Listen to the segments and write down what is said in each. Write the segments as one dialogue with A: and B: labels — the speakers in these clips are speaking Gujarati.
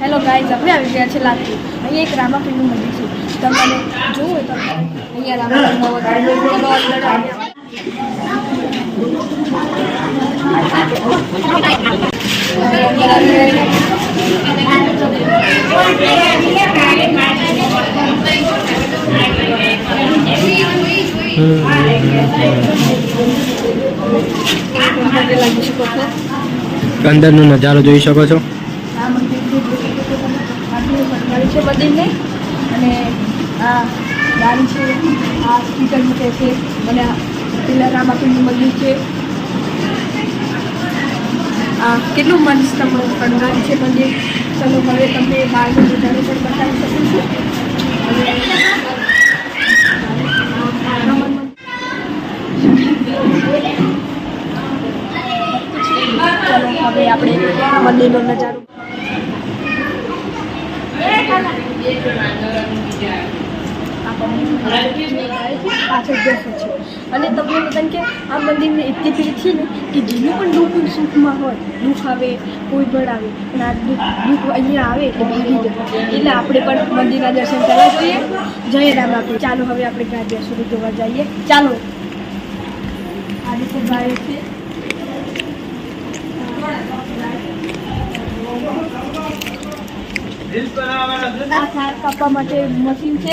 A: હેલો ગાઈઝ આપણે આવી ગયા છે લાલપુર અહીંયા એક રામાપીરનું મંદિર છે. તમારે જોવું હોય તો અહીંયા છો.
B: અંદરનો નજારો જોઈ શકો છો
A: આ મંદિર જે જોઈ શકો છો તમે આટલું છે મંદિરને અને આ ગાડી છે, આ સ્પીકર મૂકે છે અને પેલા રામાપીરનું મંદિર છે. આ કેટલું મસ્ત શણગાર્યું છે મંદિર ચલો, હવે તમને બહારનું વધારે પણ બતાવી શકું છું. હવે આપણે મંદિરનો નજારો પાછળ બેસે છે. અને તમને બધાને કે આ મંદિરની એટલી ભીડ છે ને કે જેનું પણ દુઃખ સુખમાં હોય, દુઃખ આવે, કોઈ પણ આવે, પણ આ દુઃખ અહીંયા આવે એટલે ભાગી જાય. એટલે આપણે પણ મંદિરના દર્શન કરવા જોઈએ. જય રામ આપણે ચાલો હવે આપણે ગાંધી સુધી જોવા જઈએ. ચાલો આજે તો ગાય છે આ થાર કાપવા માટે મશીન છે.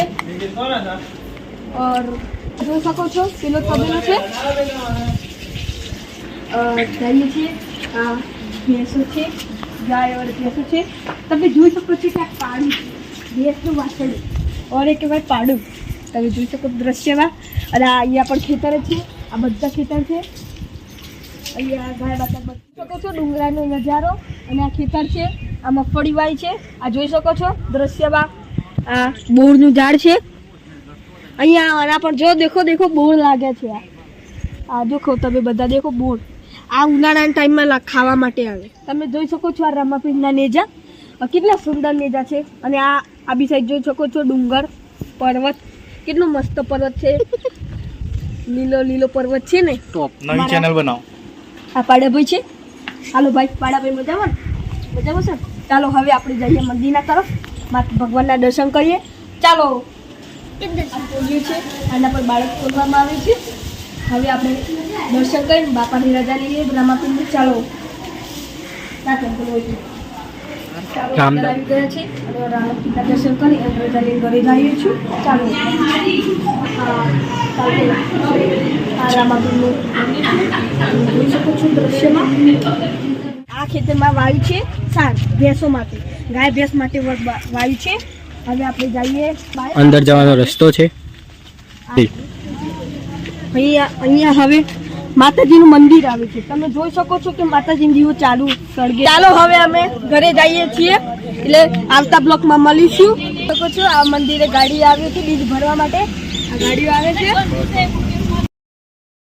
A: ઓર જોઈ શકો છો પેલો તબેલો છે. અ, છે આ ભેંસો છે ગાય ઓર ભેંસો છે. તમે જોઈ શકો છો કે આ પાડું ભેંસનું વાસણ. ઓર એ કહેવાય પાડું. તમે જોઈ શકો દ્રશ્યમાં. અને આ અહીંયા પણ ખેતર જ છે. આ બધા ખેતર છે. અહીંયા ગાય જોઈ શકો છો ડુંગરાનો નજારો. અને આ ખેતર છે. આ મગફળી વાય છે. આ જોઈ શકો છો દ્રશ્યમાં. આ બોરનું ઝાડ છે. અહીંયા આના પણ જો દેખો દેખો બોર લાગે છે આ. આ દેખો તમે બધા દેખો બોર. આ ઉનાળાના ટાઈમમાં ખાવા માટે આવે. તમે જોઈ શકો છો આ રામાપીરના નેજા. કેટલા સુંદર નેજા છે. અને આ આ બી સાઈડ જોઈ શકો છો ડુંગર પર્વત. કેટલો મસ્ત પર્વત છે. લીલો લીલો પર્વત છે ને.
B: ટોપ
A: નવી channel
B: બનાવો.
A: આ પાડાભાઈ છે. હાલો ભાઈ પાડાભાઈ મજામાં? મજામાં ને? ચાલો હવે આપણે જઈએ મંદિરના તરફ. માતા ભગવાનના દર્શન કરીએ. ચાલો. આ છે આના પર બાળક ખોલવામાં આવે છે. હવે આપણે દર્શન કરીને બાપાની રજા લઈએ રામાપીરની ચાલો. ના ટેમ્પલ હોય ચાલો આવી ગયા છે. અને દર્શન કરી અને રજા લઈને ઘરે જઈએ છું ચાલો. તમે જોઈ શકો છો દ્રશ્યમાં. આ ખેતરમાં વાયુ છે સાર ભેંસો માટે ગાય ભેંસ માટે વાયુ છે. હવે આપણે જઈએ
B: અંદર જવાનો રસ્તો છે.
A: અહીંયા અહીંયા હવે માતાજીનું મંદિર આવે છે. તમે જોઈ શકો છો કે માતાજી દીવો ચાલુ સળગે ચાલો હવે અમે ઘરે જઈએ છીએ. એટલે આવતા બ્લોકમાં મળીશું. શકો છો આ મંદિરે ગાડી આવે છે બીજ ભરવા માટે. આ ગાડીઓ આવે છે.